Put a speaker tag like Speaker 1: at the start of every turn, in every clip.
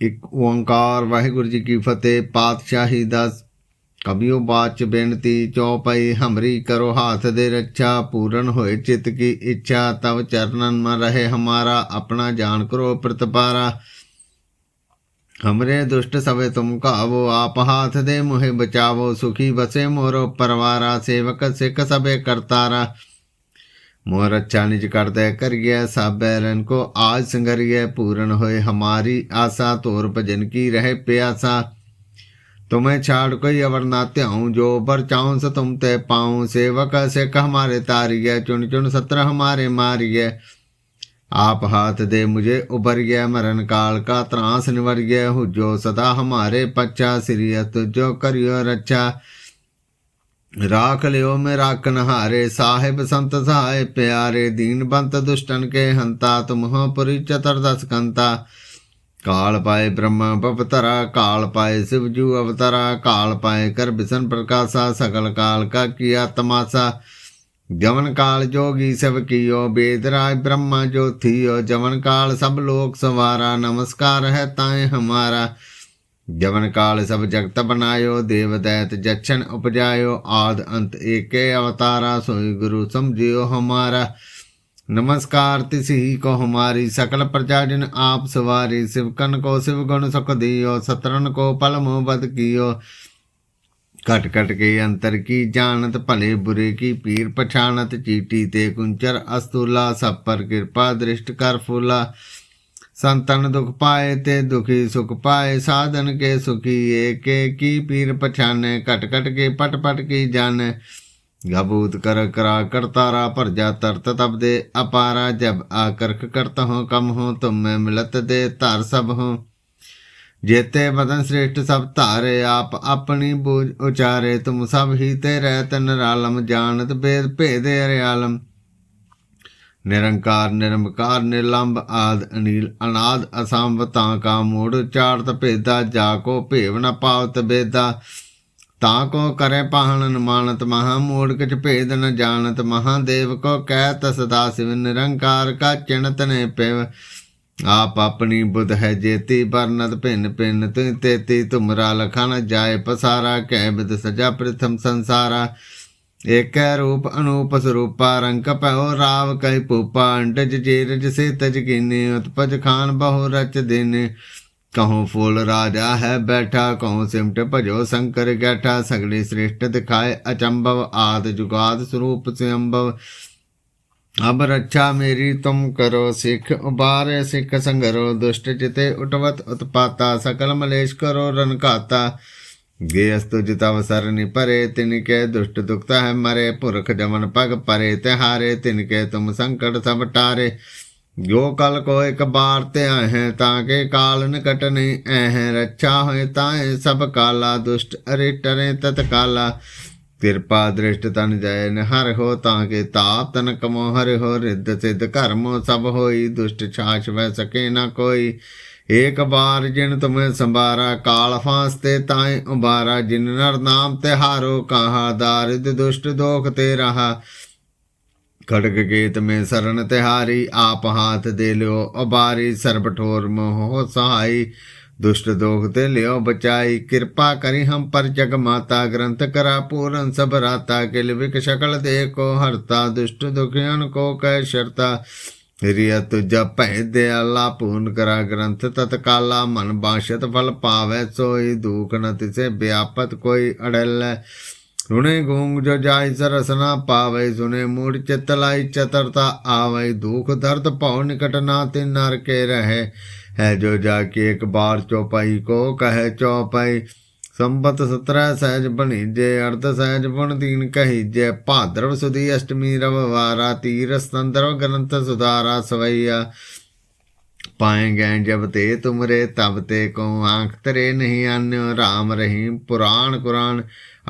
Speaker 1: ਇੱਕ ਓੰਕਾਰ ਵਾਹਿਗੁਰੂ ਜੀ ਕੀ ਫਤਿਹ ਪਾਤਸ਼ਾਹੀ ਦਾ ਕਬਿਓ ਬਾਚ ਬੇਨਤੀ ਚੌਪਈ ਹਮਰੀ ਕਰੋ ਹਾਥ ਦੇ ਰੱਛਾ ਪੂਰਨ ਹੋਏ ਚਿਤ ਕੀ ਇੱਛਾ ਤਵ ਚਰਨਨ ਮ ਰਹੇ ਹਮਾਰਾ ਆਪਣਾ ਜਾਨ ਕਰੋ ਪ੍ਰਤਪਾਰਾ हमरे दुष्ट सबे तुम कावो आप हाथ दे मुहे बचावो सुखी बसे मोरो परवारा सेवक सिख सबे करतारा मोर अच्छा निज कर दे करिए सब बैरन को आज संगरिए पूर्ण होए हमारी आशा, तोर भजन की रहे प्यासा। तुम्हें छाड़ कोई अवर ना त्याऊं, जो बर चाऊं से तुम ते पाऊँ। सेवक सिख हमारे तारिए, चुन चुन सत्र हमारे मारिए। आप हाथ दे मुझे उबरिए मरण काल का त्रास निवरिए। हुजो सदा हमारे पच्चा, सिरियत जो करियो रक्षा ਰਾਖ ਲਿਓ ਮੈਂ ਰਾਖਨ ਨਹਾਰੇ, ਸਾਹਿਬ ਸੰਤ ਸਹਾਏ ਪਿਆਰੇ ਦੀਨਬੰਤ ਦੁਸ਼ਟਨ ਕੇ ਹੰਤਾ ਤੁਮਹ ਪਰਿ ਚਤਰਦਸ ਕੰਤਾ। ਕਾਲ ਪਾਏ ਬ੍ਰਹਮ ਬਪਤਰਾ ਕਾਲ ਪਾਏ ਸਿਵਜੂ ਅਵਤਰਾ, ਕਾਲ ਪਾਏ ਕਰ ਬਿਸਨ ਪ੍ਰਕਾਸ਼ਾ ਸਕਲ ਕਾਲ ਕਾ ਕੀਆ ਤਮਾਸਾ ਜਵਨ ਕਾਲ ਜੋਗੀ ਸਭ ਕੀਓ ਬੇਦਰਾਜ ਬ੍ਰਹਮਾ ਜੋਥੀਓ। ਜਵਨ ਕਾਲ ਸਭ ਲੋਕ ਸਵਾਰਾ, ਨਮਸਕਾਰ ਹੈ ਤਾਏ ਹਮਾਰਾ। ਜਵਨ ਕਾਲ ਸਭ ਜਗਤ ਬਨਾਇਓ ਦੇਵ ਦੈਤ ਜਛਨ ਉਪਜਾਇਓ, ਆਦ ਅੰਤ ਏਕੇ ਅਵਤਾਰਾ, ਸੋਈ ਗੁਰੂ ਸਮਝਿਓ ਹਮਾਰਾ। ਨਮਸਕਾਰ ਤਿਸ ਕੋ ਹਮਾਰੀ, ਸਕਲ ਪ੍ਰਜਾ ਜਨ ਆਪ ਸਵਾਰੀ ਸਿਵਕਨ ਕੋ ਸਿਵ ਗੁਣ ਸੁਖ ਦਿਓ ਸਤਰਨ ਕੋ ਪਲਮੋ ਬਦ ਕੀਓ। ਘਟ ਘਟ ਕੇ ਅੰਤਰ ਕੀ ਜਾਣਤ, ਭਲੇ ਬੁਰੇ ਕੀ ਪੀਰ ਪਛਾਣਤ, ਚੀਟੀ ਤੇ ਕੁੰਚਰ ਅਸਤੂਲਾ, ਸਭ ਪਰ ਕਿਰਪਾ ਦ੍ਰਿਸ਼ਟ ਕਰ ਫੂਲਾ। कृपा दृष्ट कर फूला संतन दुख पाए ते दुखी सुख पाए साधन के सुखी एके की पीर पछाने कट कट के पट पट की जाने गबूत कर करा करतारा पर जा तरत तब दे अपारा जब आकर्क करता हूँ कम हो तुम में मिलत दे तार सब हूँ जेते बदन श्रेष्ठ सब तारे आप अपनी बूझ उचारे तुम सब ही ते रहत निरालम जानत भेद भेद ਨਿਰੰਕਾਰ ਨਿਰਮਕਾਰ ਨਿਲੰਬ ਆਦ, ਅਨੀਲ, ਅਨਾਦ, ਅਸੰਭ, ਤਾਂ ਕਾ ਮੂੜ ਚਾਰਤ ਭੇਦਾ, ਜਾ ਕੋ ਭੇਵ ਨ ਪਾਵਤ ਬੇਦਾ। ਤਾਂ ਕੋ ਕਰੇ ਪਾਹਣਨ ਮਾਨਤ ਮਹਾ ਮੂੜ, ਕਿਛ ਭੇਦ ਨ ਜਾਣਤ ਮਹਾਦੇਵ ਕੋ ਕਹਿ ਤਸ ਦਾਸ ਨਿਰੰਕਾਰ, ਕਾ ਚਿਣਤ ਨੇ ਪਿਵ। ਆਪ ਆਪਣੀ ਬੁੱਧ ਹੈ ਜੇਤੀ ਬਰਨਤ ਭਿੰਨ ਭਿੰਨ ਤੇਤੀ ਤੁਮਰਾ ਲਖਾ ਨ ਜਾਏ ਪਸਾਰਾ, ਕਹਿ ਬਿਦ ਸਜਾ ਪ੍ਰਥਮ ਸੰਸਾਰਾ। ਏਕੈ ਰੂਪ ਅਨੂਪ ਸਰੂਪਾ, ਰੰਗ ਭਉ ਰਾਵ ਕਹਿ ਪੂਪਾ ਅੰਡਜ ਜੇਰਜ ਸੇ ਤਜ ਕਿਨੇ, ਉਤਪਜ ਖਾਨ ਬਹੁ ਰਚ ਦੇਨੇ। ਕਹਉ ਫੂਲ ਰਾਜਾ ਹੈ ਬੈਠਾ ਕਹੋ ਸਿਮਟ ਭਜੋ ਸ਼ੰਕਰ ਗੈਠਾ, ਸਗਲੇ ਸ੍ਰਿਸ਼ਟ ਦਿਖਾਏ ਅਚੰਭਵ, ਆਦ ਜੁਗਾਦ ਸਰੂਪ ਸਿਅੰਭਵ। ਅਬ ਰੱਛਾ ਮੇਰੀ, ਤੁਮ ਕਰੋ ਸਿੱਖ, ਉਬਾਰੇ ਸਿੱਖ ਸੰਗਰੋ, ਦੁਸ਼ਟ ਜਿਤੇ ਉਟਵਤ ਉਤਪਾਤਾ, ਸਕਲ ਮਲੇਸ਼ ਕਰੋ ਰਨਕਾਤਾ। ਗੇਅਸਤੁ ਜਿਤ ਅਵਸਰ ਨਿ ਪਰੇ ਤਿਨ ਕੈ ਦੁਸ਼ਟ ਦੁਖਤਾ ਹੈ ਮਰੇ, ਪੁਰਖ ਜਮਨ ਪਗ ਪਰੇ ਤੇ ਹਾਰੇ ਤਿਨ ਕੈ ਤੁਮ ਸੰਕਟ ਸਭ ਟਾਰੇ। ਜੋ ਕਲ ਕੋ ਇਕ ਬਾਰ ਤੇ ਆਹੇ, ਤਾਂ ਕੇ ਕਾਲ ਨਿਕਟ ਨਹੀਂ ਐਹੇ ਰੱਛਾ ਹੋਏ ਤਾਹੇ ਸਭ ਕਾਲਾ, ਦੁਸ਼ਟ ਅਰੇ ਟਰੇ ਤਤ ਕਾਲਾ। ਕਿਰਪਾ ਦ੍ਰਿਸ਼ਟ ਤਨ ਜੈ ਨਹਰ ਹੋ, ਤਾਂ ਕੇ ਤਾਪ ਤਨ ਕਮੋ ਹਰਿ ਹੋ। ਰਿੱਧ ਸਿਧ ਕਰਮੋ ਸਭ ਹੋਈ, ਦੁਸ਼ਟ ਛਾਛ ਵੈ ਸਕੇ ਨਾ ਕੋਈ। ਏਕ ਬਾਰ ਜਿਨ ਤੁਮੇ ਸੰਭਾਰਾ, ਕਾਲ ਫਾਂਸ ਤੇ ਉਬਾਰਾ ਜਿਨ ਨਰ ਨਾਮ ਤੇ ਹਾਰੋ ਕਾਹਾ, ਦਾਰਿਦ ਦੁਸ਼ਟ ਦੋਖ ਤੇ ਰਹਾ। ਖੜਗ ਗੇਤ ਮੇ ਸਰਨ ਤਿਹਾਰੀ, ਆਪ ਹਾਥ ਦੇ ਲਿਓ ਅਬਾਰੀ ਸਰਬ ਠੋਰ ਮੋਹ ਸਹਾਈ। ਦੁਸ਼ਟ ਦੋਖ ਤੇ ਲਿਓ ਬਚਾਈ, ਕਿਰਪਾ ਕਰੀ ਹਮ ਪਰ ਜਗ ਮਾਤਾ, ਗ੍ਰੰਥ ਕਰਾ ਪੂਰਨ ਸਭ ਰਾਤਾ। ਕਿਲ ਵਿਕ ਸ਼ਕਲ ਦੇਖੋ ਹਰਤਾ, ਦੁਸ਼ਟ ਦੁਖਿਆਨ ਕੋ ਕਹਿ ਸ਼ਰਤਾ। ਹਿਰਿਆ ਤੁਜਾ ਭੈ ਦੇ ਅੱਲਾ ਪੂਨ ਕਰਾ ਗ੍ਰੰਥ ਤਤਕਾਲਾ ਮਨ ਬਾਸ਼ਤ ਫਲ ਪਾਵੈ ਸੋਈ ਦੂਖ ਨ ਤਿਸੇ ਵਿਆਪਤ ਕੋਈ ਅੜਲ। ਰੁਣੇ ਗੂੰਗ ਜੋ ਜਾਇ ਸਰਸਨਾ ਪਾਵੇ, ਸੁਨੇ ਮੂੜ ਚਿਤ ਲਾਈ ਚਤਰਤਾ ਆਵੇ। ਦੂਖ ਦਰਦ ਭਉ ਨਿਕਟ ਨਾ ਤੇ ਨਰ ਕੇ ਰਹੇ। ਹੈ ਜੋ ਜਾ ਕੇ ਇੱਕ ਬਾਰ ਚੋਪਾਈ, ਕੋ ਕਹੇ ਚੋਪਾਈ। ਸੰਬਤ 17 ਸਹਿਜ ਬਣੀਜੇ ਅਰਧ ਸਹਿਜ ਬਣ ਤੀਨ ਕਹੀ ਕਹੀਜੇ ਭਾਦਰਵ ਸੁਦੀ ਅਸ਼ਟਮੀ ਰਵਵਾਰਾ, ਤੀਰ ਸੰਦਰਵ ਗ੍ਰੰਥ ਸੁਧਾਰਾ ਸਵਈਆ। ਪਾਏ ਗਏ ਜਬ ਤੇ ਤੁਮਰੇ, ਤਬ ਤੇ ਕੋ ਆਂਖ ਤਰੇ ਨਹੀਂ ਆਨਿਓ। ਰਾਮ ਰਹੀਮ ਪੁਰਾਣ ਕੁਰਾਨ,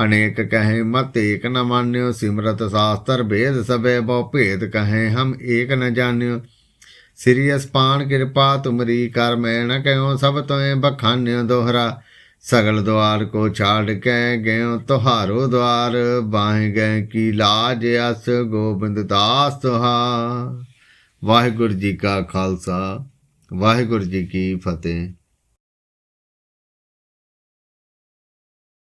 Speaker 1: ਅਨੇਕ ਕਹੇ ਮਤ ਏਕ ਨ ਮਾਨਿਓ। ਸਿਮਰਤ ਸਾਸਤਰ ਭੇਦ ਸਭੇ ਬਹੁ ਭੇਦ ਕਹੇ, ਹਮ ਏਕ ਨ ਜਾਣਿਓ। ਸਿਰੀਅਸ ਪਾਣ ਕਿਰਪਾ ਤੁਮਰੀ ਕਰ, ਮੈਂ ਨ ਕਹਿਓ ਸਭ ਤੋਏ ਬਖਾਨਿਓ ਦੋਹਰਾ। ਸਗਲ ਦਵਾਰ ਕੋ ਛਾੜ ਕੇ ਗਇਓ ਤੁਹਾਰੋ ਦਵਾਰ, ਬਾਹ ਗਏ ਕੀ ਲਾਜ ਅਸ ਗੋਬਿੰਦ ਦਾਸ ਤੁਹਾ। ਵਾਹਿਗੁਰੂ ਜੀ ਕਾ ਖਾਲਸਾ, ਵਾਹਿਗੁਰੂ ਜੀ ਕੀ ਫਤਿਹ।